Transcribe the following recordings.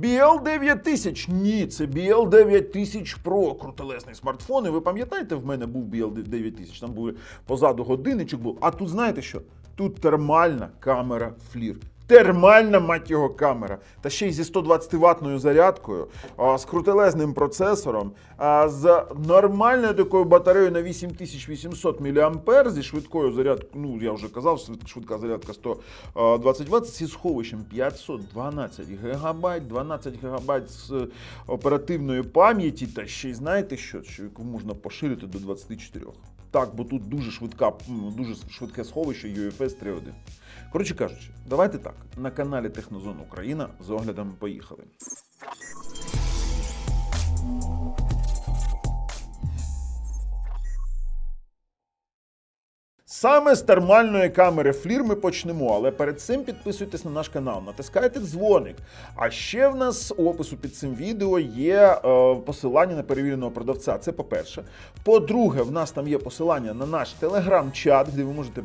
BL9000. Ні, це BL9000 Pro, крутелесний смартфон. І ви пам'ятаєте, в мене був BL9000, там був позаду годинничок був. А тут знаєте що? Тут термальна камера флір. Термальна мать його камера. Та ще й зі 120 ватною зарядкою, з крутелезним процесором, з нормальною такою батареєю на 8800 мА зі швидкою зарядкою. Ну, я вже казав, швидка зарядка 120 Вт зі сховищем 512 ГБ, 12 ГБ з оперативної пам'яті. Та ще й знаєте що? Що яку можна поширити до 24. Так, бо тут дуже швидка, дуже швидке сховище UFS 3.1. Коротше кажучи, давайте так. На каналі Технозон Україна з оглядом поїхали. Саме з термальної камери флір ми почнемо, але перед цим підписуйтесь на наш канал, натискайте дзвоник. А ще в нас у опису під цим відео є е, посилання на перевіреного продавця. Це по-перше. По-друге, в нас там є посилання на наш телеграм-чат, де ви можете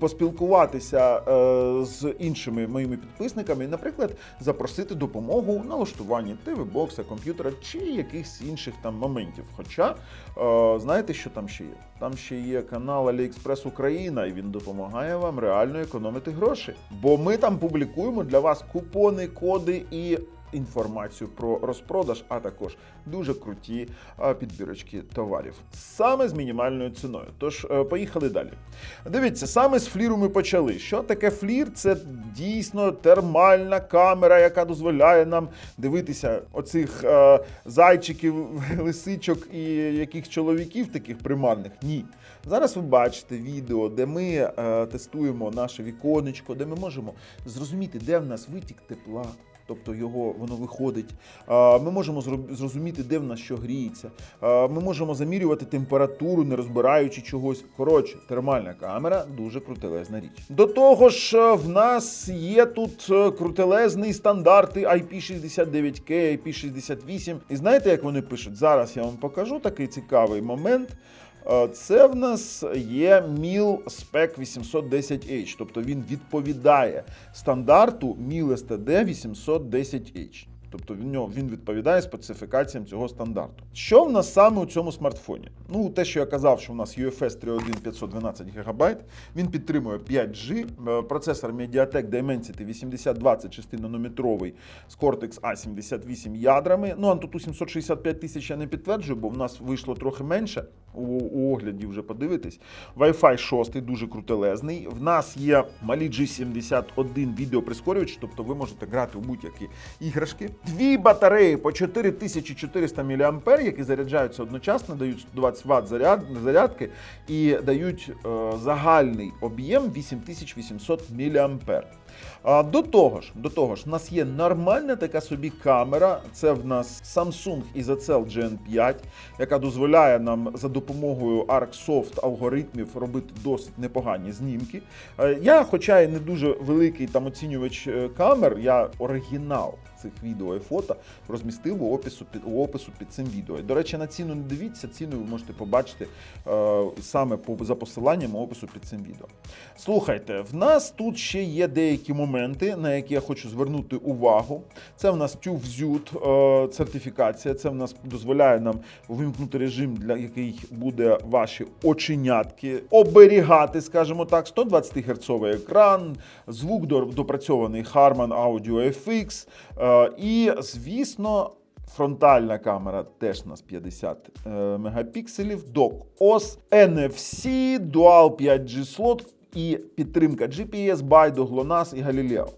поспілкуватися е, з іншими моїми підписниками, і, наприклад, запросити допомогу в налаштуванні ТВ-бокса, комп'ютера чи якихось інших там моментів. Хоча, е, знаєте, що там ще є? Там ще є канал AliExpress Україна, і він допомагає вам реально економити гроші. Бо ми там публікуємо для вас купони, коди і інформацію про розпродаж, а також дуже круті підбірочки товарів саме з мінімальною ціною. Тож е, поїхали далі. Дивіться, саме з фліру ми почали. Що таке флір? Це дійсно термальна камера, яка дозволяє нам дивитися оцих е, зайчиків, лисичок і яких чоловіків таких примарних. Ні. Зараз ви бачите відео, де ми е, тестуємо наше віконечко, де ми можемо зрозуміти, де в нас витік тепла. Тобто його воно виходить. Ми можемо зрозуміти, де в нас що гріється. Ми можемо замірювати температуру, не розбираючи чогось. Коротше, термальна камера дуже крутелезна річ. До того ж, е, в нас є тут крутелезні стандарти IP69K, IP68. І знаєте, як вони пишуть? Зараз я вам покажу такий цікавий момент. Е, Це в нас є MIL Spec 810H, тобто він відповідає стандарту MIL STD 810H. Тобто він, відповідає специфікаціям цього стандарту. Що в нас саме у цьому смартфоні? Ну, те, що я казав, що в нас UFS 3.1 512 ГБ, він підтримує 5G, е, процесор Mediatek Dimensity 8020 6-нанометровий з Cortex A78 ядрами. Ну, Antutu 765 тисяч я не підтверджую, бо в нас вийшло трохи менше. У, у огляді вже подивитись. Wi-Fi 6 дуже крутелезний. В нас є малі G71 відеоприскорювач, тобто ви можете грати у будь-які іграшки. Дві батареї по 4400 мА, які заряджаються одночасно, дають 120 Вт заряд, зарядки і дають е, загальний об'єм 8800 мА. А, До того ж, до того ж, в нас є нормальна така собі камера. Це в нас Samsung Isocell GN5, яка дозволяє нам за допомогою ArcSoft алгоритмів робити досить непогані знімки. Е, Я, хоча і не дуже великий там оцінювач е, камер, я оригінал цих відео і фото розмістив у опису під у опису під цим відео. До речі, на ціну не дивіться, ціну ви можете побачити е, саме по за посиланням опису під цим відео. Слухайте, в нас тут ще є деякі моменти, на які я хочу звернути увагу. Це в нас TÜV-ZÜT е, сертифікація. Це в нас дозволяє нам увімкнути режим, для який буде ваші оченятки оберігати, скажімо так, 120 Гц екран, звук допрацьований Harman Audio FX. е, і, звісно. Фронтальна камера теж у нас 50 е, мегапікселів, док OS, NFC, Dual 5G слот і підтримка GPS, BIDO, GLONASS і Galileo.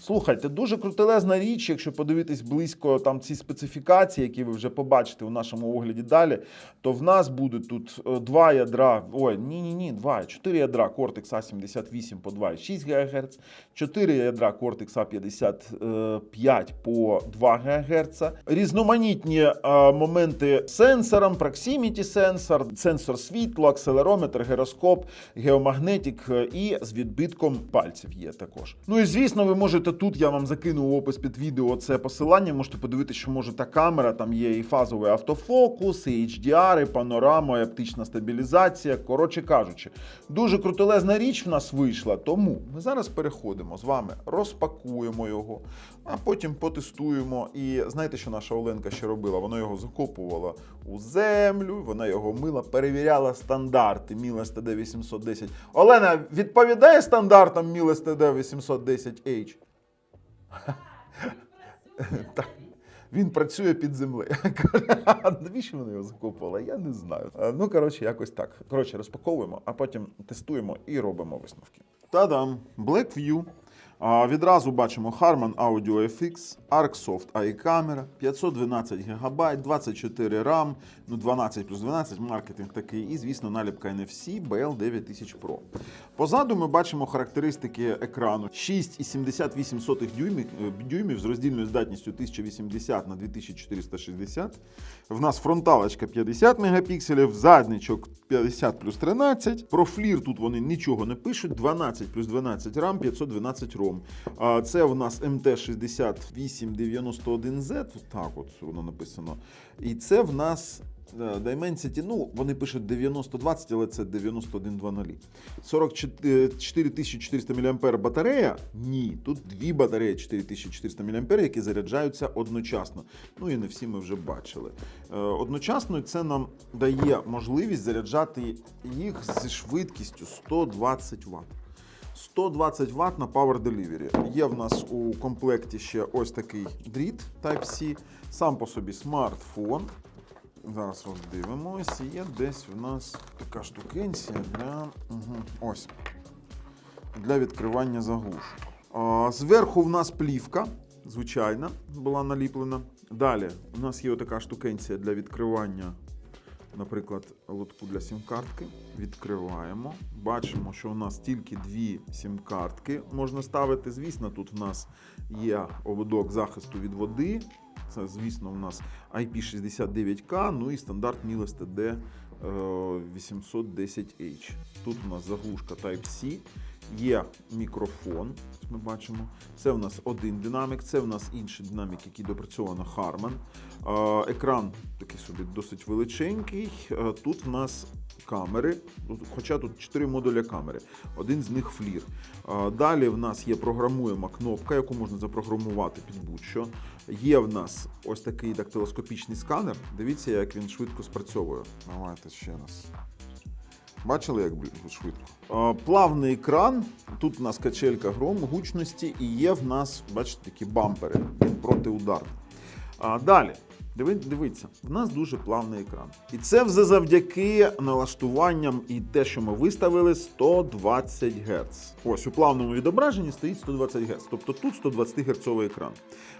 Слухайте, дуже крутелезна річ, якщо подивитись близько там ці специфікації, які ви вже побачите у нашому огляді далі, то в нас буде тут е, два ядра, ой, ні, ні, два, чотири ядра Cortex A78 по 2,6 ГГц, чотири ядра Cortex A55 по 2 ГГц, різноманітні е, моменти сенсором, proximity сенсор, сенсор світло, акселерометр, гіроскоп, геомагнетик е, і з відбитком пальців є також. Ну і звісно, ви можете Можете тут, я вам закину опис під відео це посилання. Можете подивитися, що може та камера. Там є і фазовий автофокус, і HDR, і панорама, і оптична стабілізація. Коротше кажучи, дуже крутелезна річ в нас вийшла. Тому ми зараз переходимо з вами, розпакуємо його, а потім потестуємо. І знаєте, що наша Оленка ще робила? Вона його закопувала у землю, вона його мила, перевіряла стандарти Miles TD 810. Олена, відповідає стандартам Miles TD 810H? Так. Він працює під землею. Навіщо вони його закопували? Я не знаю. Е, Ну, коротше, якось так. Коротше, розпаковуємо, а потім тестуємо і робимо висновки. Та-дам! Blackview. Відразу бачимо Harman Audio FX, ArcSoft AI камера, 512 ГБ, 24 RAM, ну 12 плюс 12, маркетинг такий, і, звісно, наліпка NFC BL9000 Pro. Позаду ми бачимо характеристики екрану 6,78 дюймів, е, дюймів з роздільною здатністю 1080 на 2460. В нас фронталочка 50 мегапікселів, задничок 50 плюс 13. Про флір тут вони нічого не пишуть. 12 плюс 12 RAM, 512 ROM. А Це у нас MT6891Z, так от воно написано. І це в нас е, Dimensity, ну, вони пишуть 9020, але це 9120. 44 мА батарея? Ні, тут дві батареї 4400 мА, які заряджаються одночасно. Ну і не всі ми вже бачили. Е, Одночасно це нам дає можливість заряджати їх зі швидкістю 120 Вт. 120 Вт на Power Delivery. Є в нас у комплекті ще ось такий дріт Type-C, сам по собі смартфон. Зараз роздивимось. Є десь в нас така штукенція для угу, ось для відкривання заглушок. Зверху в нас плівка, звичайна, була наліплена. Далі у нас є така штукенція для відкривання, наприклад, лотку для сім-картки. Відкриваємо. Бачимо, що у нас тільки дві сім-картки можна ставити. Звісно, тут в нас є ободок захисту від води. Це, звісно, у нас IP69K, ну і стандарт Miles TD е, 810H. Тут у нас заглушка Type-C, є мікрофон, ми бачимо. Це в нас один динамік, це в нас інший динамік, який допрацьовано Harman. Екран такий собі досить величенький. Тут в нас камери, хоча тут 4 модуля камери, один з них флір. Далі в нас є програмуєма кнопка, яку можна запрограмувати під будь-що. Є в нас ось такий дактилоскопічний сканер. Дивіться, як він швидко спрацьовує. Давайте ще раз. Бачили, як швидко? Е, Плавний екран. Тут у нас качелька гром, гучності, і є в нас, бачите, такі бампери протиударні. Далі. Дивіться, в нас дуже плавний екран. І це все завдяки налаштуванням і те, що ми виставили 120 Гц. Ось у плавному відображенні стоїть 120 Гц, тобто тут 120 Гц екран.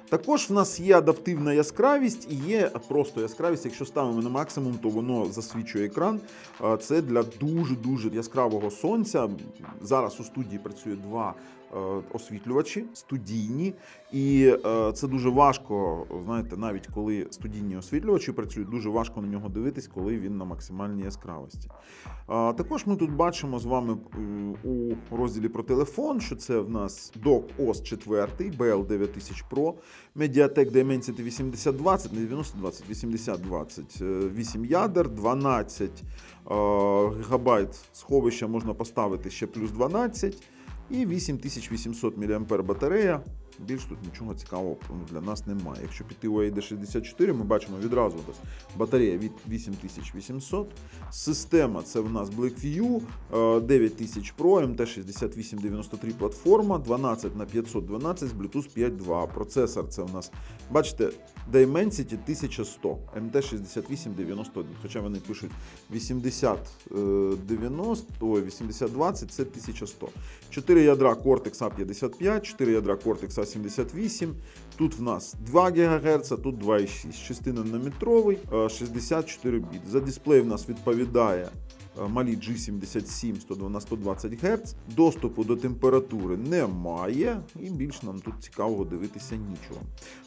Також в нас є адаптивна яскравість і є просто яскравість. Якщо ставимо на максимум, то воно засвічує екран. Це для дуже-дуже яскравого сонця. Зараз у студії працює два е, освітлювачі студійні, і е, це дуже важко. Знаєте, навіть коли студійні освітлювачі працюють, дуже важко на нього дивитись, коли він на максимальній яскравості. Також ми тут бачимо з вами е, у розділі про телефон, що це в нас OS 4 BL9000 Pro, Mediatek Dimensity 8020, не 9020, 8020, 8 ядер, 12 е, гігабайт сховища можна поставити ще плюс 12 і 8800 мА батарея. Більш тут нічого цікавого для нас немає. Якщо піти у AD64, ми бачимо відразу нас батарея від 8800. Система це в нас Blackview е, 9000 Pro, MT6893 платформа, 12 на 512 з Bluetooth 5.2. Процесор це в нас, бачите, Dimensity 1100, MT6891. Хоча вони пишуть 8090, ой, 8020 це 1100. 4 ядра Cortex A55, 4 ядра Cortex A78. Тут в нас 2 ГГц, тут 2,6. 6 нанометровий, е, 64 біт. За дисплей в нас відповідає е, малі G77 102 на 120 Гц. Доступу до температури немає, і більш нам тут цікавого дивитися нічого.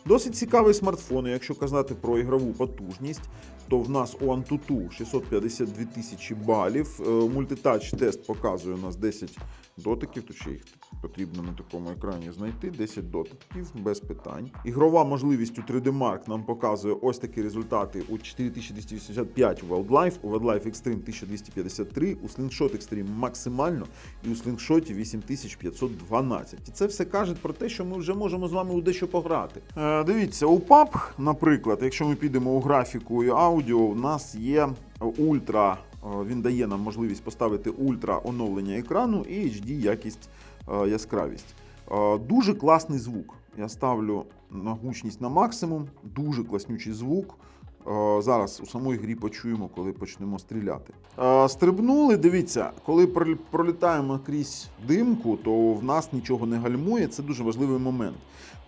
Досить цікавий смартфон, якщо казати про ігрову потужність, то в нас у Antutu 652 тисячі балів. Е, Мультитач тест показує у нас 10 дотиків, тут ще їх потрібно на такому екрані знайти 10 дотиків без питань. Ігрова можливість у 3D Mark нам показує ось такі результати у 4285 у Wildlife, у Wildlife Extreme 1253, у Slingshot Extreme максимально і у Slingshot 8512. І це все каже про те, що ми вже можемо з вами у дещо пограти. Е, дивіться, у PUBG, наприклад, якщо ми підемо у графіку і аудіо, у нас є ультра. е, Він дає нам можливість поставити ультра оновлення екрану і HD якість яскравість. Е, Дуже класний звук. Я ставлю на гучність на максимум, дуже класнючий звук. Е, Зараз у самій грі почуємо, коли почнемо стріляти. Е, Стрибнули, дивіться, коли пролітаємо крізь димку, то в нас нічого не гальмує. Це дуже важливий момент.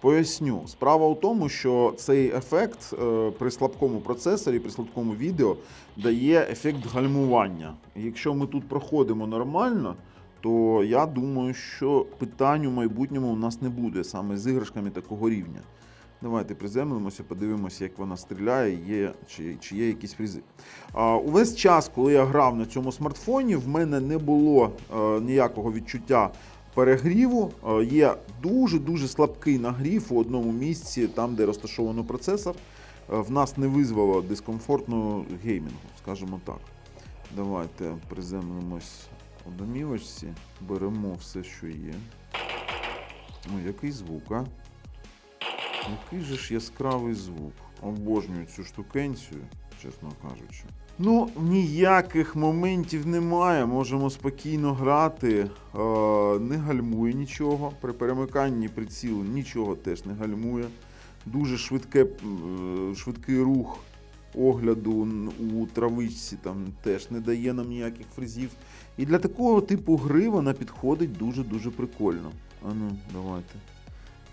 Поясню, справа у тому, що цей ефект е, при слабкому процесорі, при слабкому відео дає ефект гальмування. Якщо ми тут проходимо нормально, то я думаю, що питань у майбутньому у нас не буде саме з іграшками такого рівня. Давайте приземлимося, подивимося, як вона стріляє, є, чи, чи є якісь фрізи. А, увесь час, коли я грав на цьому смартфоні, в мене не було е, ніякого відчуття перегріву. Е, є дуже-дуже слабкий нагрів у одному місці, там, де розташовано процесор. Е, в нас не визвало дискомфортного геймінгу, скажімо так. Давайте приземлимось у домівочці, беремо все, що є. Ну, який звук, а? Який же ж яскравий звук. Обожнюю цю штукенцію, чесно кажучи. Ну, ніяких моментів немає. Можемо спокійно грати. Е, не гальмує нічого. При перемиканні прицілу нічого теж не гальмує. Дуже швидке, е, швидкий рух огляду у травичці там теж не дає нам ніяких фризів. І для такого типу гри вона підходить дуже-дуже прикольно. Ану, давайте.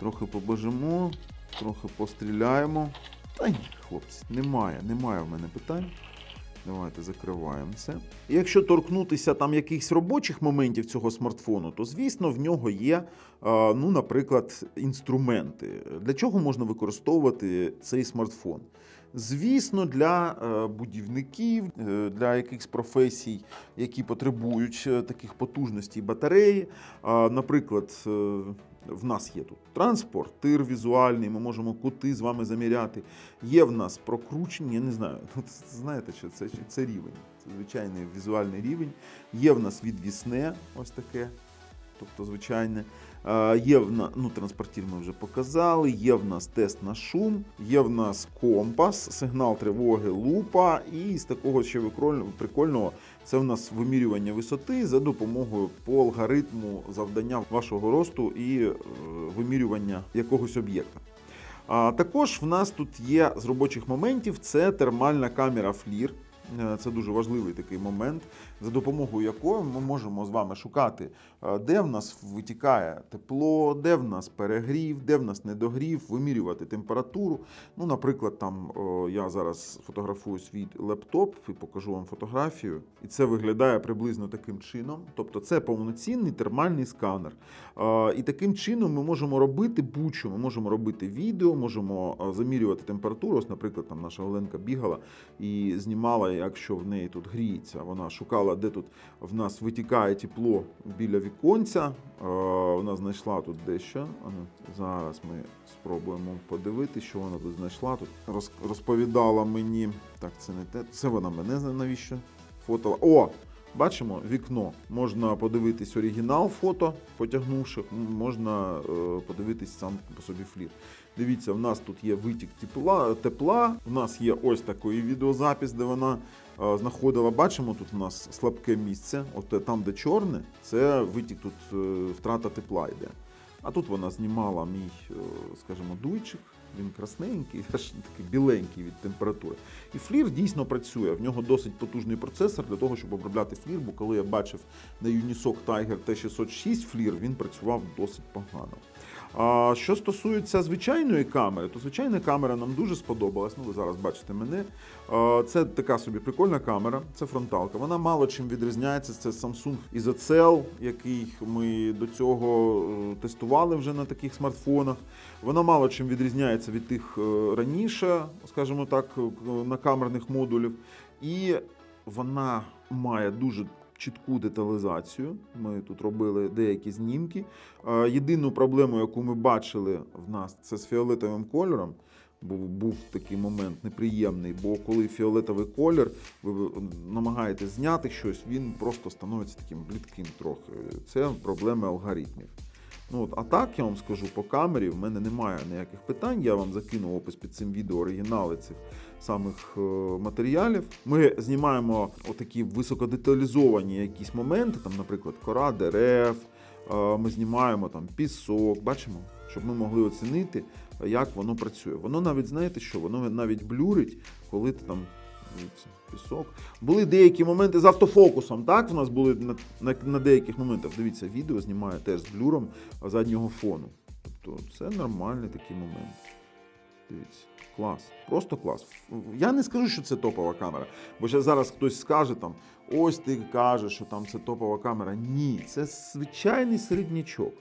Трохи побежимо, трохи постріляємо. Та ні, хлопці, немає, немає в мене питань. Давайте закриваємо це. Якщо торкнутися там якихось робочих моментів цього смартфону, то звісно в нього є, е, ну, наприклад, інструменти. Для чого можна використовувати цей смартфон? Звісно, для е, будівників, е, для якихось професій, які потребують е, таких потужностей батареї. Наприклад, в нас є тут транспортир візуальний, ми можемо кути з вами заміряти. Є в нас прокручення, я не знаю, ну, знаєте, що це, це рівень, це звичайний візуальний рівень. Є в нас відвісне, ось таке, тобто звичайне. Е, Є в нас, ну, транспортір ми вже показали, є в нас тест на шум, є в нас компас, сигнал тривоги, лупа, і з такого ще прикольного це в нас вимірювання висоти за допомогою по алгоритму завдання вашого росту і е, вимірювання якогось об'єкта. А також в нас тут є з робочих моментів це термальна камера FLIR. Е, Це дуже важливий такий момент, за допомогою якої ми можемо з вами шукати, е, де в нас витікає тепло, де в нас перегрів, де в нас недогрів, вимірювати температуру. Ну, наприклад, там я зараз фотографую свій лептоп і покажу вам фотографію, і це виглядає приблизно таким чином. Тобто, це повноцінний термальний сканер. Е, І таким чином ми можемо робити будь-що. Ми можемо робити відео, можемо е, замірювати температуру. Ось, наприклад, там наша Оленка бігала і знімала, якщо в неї тут гріється. Вона шукала, де тут в нас витікає тепло біля віконця. Е, Вона знайшла тут дещо. Зараз ми спробуємо подивитися, що вона тут знайшла. Тут роз- розповідала мені. Так, це не те. Це вона мене навіщо фотала. О! Бачимо вікно. Можна подивитись оригінал фото, потягнувши, можна е, подивитись сам по собі флір. Дивіться, в нас тут є витік тепла, тепла. У нас є ось такий відеозапис, де вона е, знаходила. Бачимо, тут у нас слабке місце. От е, там, де чорне, це витік тут е, втрата тепла йде. А тут вона знімала мій, е, скажімо, дуйчик. Він красненький, аж такий біленький від температури. І флір дійсно працює. В нього досить потужний процесор для того, щоб обробляти флір. Бо коли я бачив на Unisoc Tiger T606 флір, він працював досить погано. А що стосується звичайної камери, то звичайна камера нам дуже сподобалась. Ну, ви зараз бачите мене. Це така собі прикольна камера, це фронталка. Вона мало чим відрізняється. Це Samsung ISOCELL, який ми до цього е, тестували вже на таких смартфонах. Вона мало чим відрізняється від тих е, раніше, скажімо так, е, накамерних модулів. І вона має дуже чітку деталізацію. Ми тут робили деякі знімки. Е, Єдину проблему, яку ми бачили в нас, це з фіолетовим кольором. Був, був такий момент неприємний, бо коли фіолетовий колір, ви намагаєтесь зняти щось, він просто становиться таким блідким трохи. Це проблеми алгоритмів. Ну, от, а так я вам скажу по камері, в мене немає ніяких питань. Я вам закину опис під цим відео оригінали цих самих е, матеріалів. Ми знімаємо отакі високодеталізовані якісь моменти, там, наприклад, кора дерев. е, Ми знімаємо там пісок, бачимо, щоб ми могли оцінити, як воно працює. Воно навіть знаєте що, воно навіть блюрить, коли ти там дивіться, пісок. Були деякі моменти з автофокусом. Так, в нас були на, на, на деяких моментах. Дивіться, відео знімає теж з блюром заднього фону. Тобто це нормальний такий момент. Дивіться, клас. Просто клас. Я не скажу, що це топова камера. Бо ще зараз хтось скаже там: ось ти кажеш, що там це топова камера. Ні, це звичайний середнячок.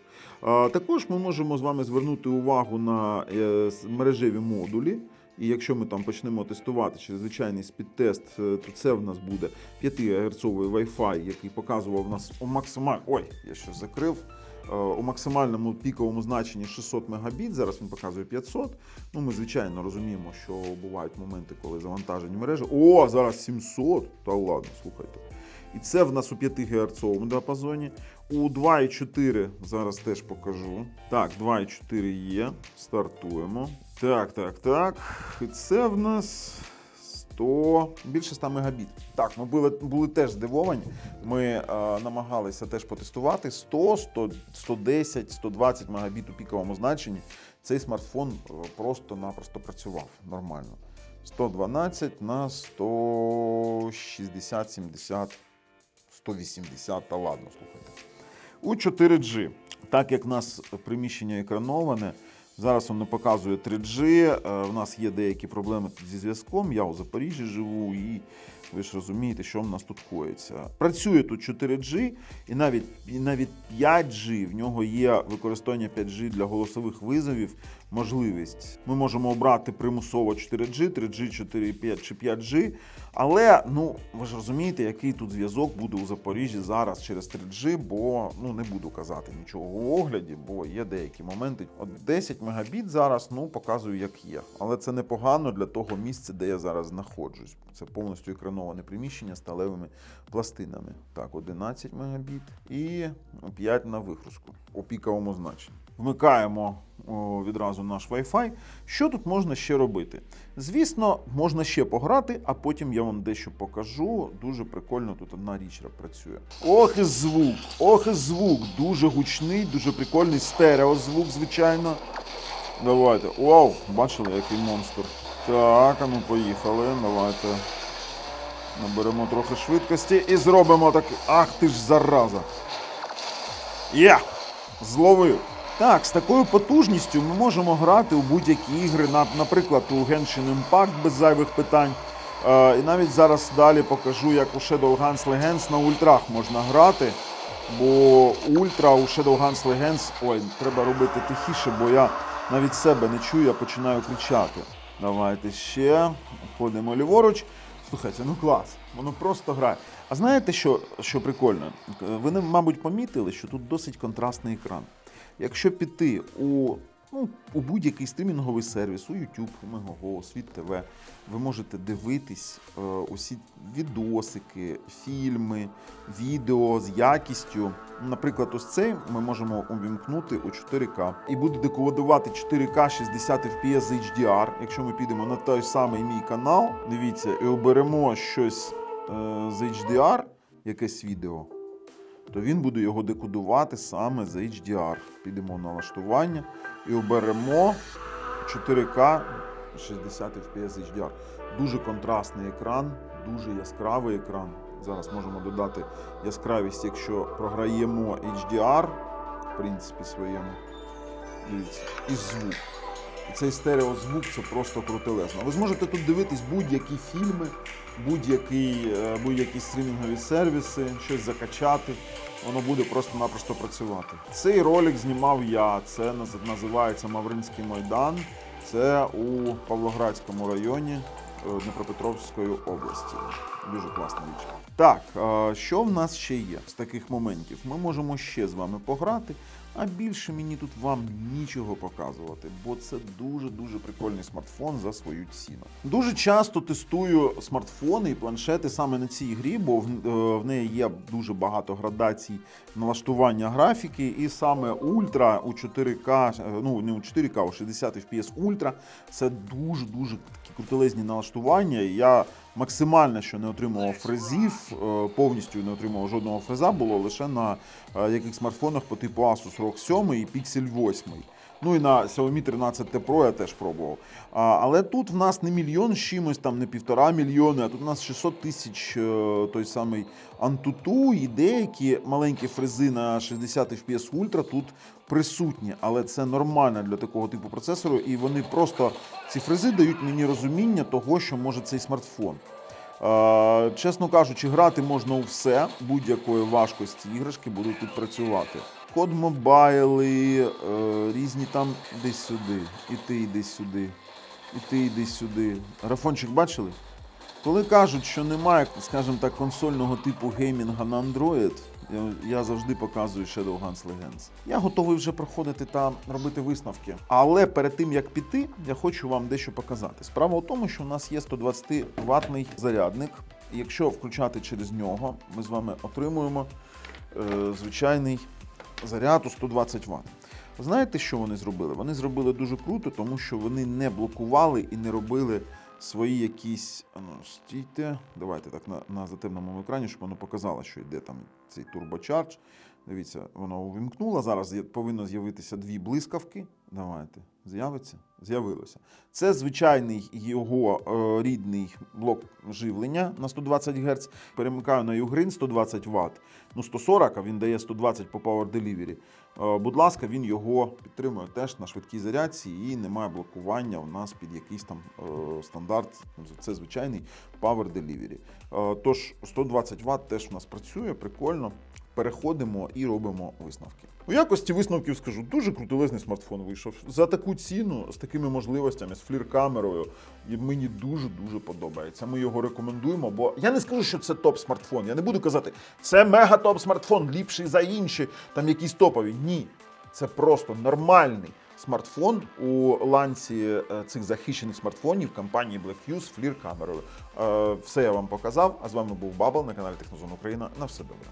Також ми можемо з вами звернути увагу на е, мережеві модулі. І якщо ми там почнемо тестувати через звичайний спідтест, е, то це в нас буде 5 ГГц Wi-Fi, який показував нас у максимальному. Ой, я щось закрив. Е, У максимальному піковому значенні 600 Мбіт, зараз він показує 500. Ну, ми, звичайно, розуміємо, що бувають моменти, коли завантажені мережі. О, зараз 700! Та ладно, слухайте. І це в нас у 5 Гц діапазоні. У 2,4 зараз теж покажу. Так, 2,4 є. Стартуємо. Так, так, так. І це в нас 100, більше 100 мегабіт. Так, ми були, були теж здивовані. Ми е, намагалися теж потестувати 100, 100, 110, 120 мегабіт у піковому значенні. Цей смартфон е, просто-напросто працював нормально. 112 на 160, 70, 180, та ладно, слухайте. У 4G, так як в нас приміщення екрановане, зараз воно показує 3G, е, в нас є деякі проблеми зі зв'язком. Я у Запоріжжі живу, і ви ж розумієте, що в нас тут коїться. Працює тут 4G, і навіть, і навіть 5G, в нього є використання 5G для голосових визовів, можливість. Ми можемо обрати примусово 4G, 3G, 4, 5 чи 5G. Але ну ви ж розумієте, який тут зв'язок буде у Запоріжжі зараз через 3G, бо ну не буду казати нічого у огляді, бо є деякі моменти. От 10 мегабіт зараз ну показую, як є. Але це непогано для того місця, де я зараз знаходжусь. Це повністю екрановане приміщення сталевими пластинами. Так, 11 мегабіт і 5 на вигрузку у піковому значенні. Вмикаємо відразу наш Wi-Fi. Що тут можна ще робити? Звісно, можна ще пограти, а потім я вам дещо покажу. Дуже прикольно тут одна річ працює. Ох і звук, ох і звук. Дуже гучний, дуже прикольний стереозвук, звичайно. Давайте. Вау, бачили, який монстр. Так, а ну поїхали. Давайте. Наберемо трохи швидкості і зробимо так. Ах ти ж зараза. Є! Зловив. Так, з такою потужністю ми можемо грати у будь-які ігри, наприклад, у Genshin Impact без зайвих питань. Е, і навіть зараз далі покажу, як у Shadowguns Legends на ультрах можна грати. Бо ультра у Shadowguns Legends, ой, треба робити тихіше, бо я навіть себе не чую, я починаю кричати. Давайте ще ходимо ліворуч. Слухайте, ну клас, воно просто грає. А знаєте, що, що прикольно? Ви, мабуть, помітили, що тут досить контрастний екран. Якщо піти у, ну, у будь-який стрімінговий сервіс, у YouTube, у Megogo, Світ ТВ, ви можете дивитись е, усі відосики, фільми, відео з якістю. Наприклад, ось цей ми можемо увімкнути у 4К і буде декодувати 4К 60 FPS HDR. Якщо ми підемо на той самий мій канал, дивіться, і оберемо щось е, з HDR, якесь відео то він буде його декодувати саме з HDR. Підемо в налаштування і оберемо 4К 60 FPS HDR. Дуже контрастний екран, дуже яскравий екран. Зараз можемо додати яскравість, якщо програємо HDR, в принципі, своєму. Дивіться, і звук. Цей стереозвук це просто крутелезно. Ви зможете тут дивитись будь-які фільми, е, будь-які стрімінгові сервіси, щось закачати. Воно буде просто-напросто працювати. Цей ролик знімав я. Це називається Мавринський Майдан. Це у Павлоградському районі. Е, Дніпропетровської області. Дуже класна річ. Так, що в нас ще є з таких моментів? Ми можемо ще з вами пограти, а більше мені тут вам нічого показувати, бо це дуже дуже прикольний смартфон за свою ціну. Дуже часто тестую смартфони і планшети саме на цій грі, бо в, е, неї є дуже багато градацій налаштування графіки, і саме Ультра у 4К, е, ну не у 4К, у 60 FPS Ультра. Це дуже дуже такі крутелезні налаштування. Я максимально що не отримував фрезів, е, повністю не отримував жодного фреза, було лише на е, яких смартфонах по типу Asus ROG 7 і Pixel 8. Ну і на Xiaomi 13 T Pro я теж пробував. А, але тут в нас не мільйон з чимось, там не півтора мільйони, а тут у нас 600 тисяч е, той самий Antutu і деякі маленькі фрези на 60 FPS Ultra тут присутні. Але це нормально для такого типу процесору, і вони просто ці фрези дають мені розуміння того, що може цей смартфон. Чесно кажучи, грати можна у все, будь-якої важкості іграшки будуть тут працювати. Код мобайли, е, різні там десь сюди, і ти йди сюди, і ти йди сюди. Графончик бачили? Коли кажуть, що немає, скажімо так, консольного типу геймінга на Android, я, завжди показую Shadowguns Legends. Я готовий вже проходити та робити висновки. Але перед тим як піти, я хочу вам дещо показати. Справа у тому, що у нас є 120 ватний зарядник. Якщо включати через нього, ми з вами отримуємо е, звичайний заряд у 120 Вт. Знаєте, що вони зробили? Вони зробили дуже круто, тому що вони не блокували і не робили свої якісь. Ну, стійте. Давайте так на, на затемному екрані, щоб воно показало, що йде там цей турбочардж. Дивіться, воно увімкнуло. Зараз повинно з'явитися дві блискавки. Давайте. З'явиться? З'явилося. Це звичайний його е, рідний блок живлення на 120 Гц. Перемикаю на Ugreen 120 Вт. Ну, 140, а він дає 120 по Power Delivery. Е, будь ласка, він його підтримує теж на швидкій зарядці і немає блокування у нас під якийсь там е, стандарт. Це звичайний Power Delivery. Е, тож 120 Вт теж у нас працює, прикольно. Переходимо і робимо висновки. У якості висновків скажу, дуже крутелезний смартфон вийшов. За таку ціну, з такими можливостями, з флір-камерою, і мені дуже-дуже подобається. Ми його рекомендуємо, бо я не скажу, що це топ-смартфон. Я не буду казати, це мега-топ смартфон, ліпший за інші, там якісь топові. Ні, це просто нормальний смартфон у ланці е, цих захищених смартфонів компанії Blackfuse з флір-камерою. Е, Все я вам показав. А з вами був Бабл на каналі Технозон Україна. На все добре.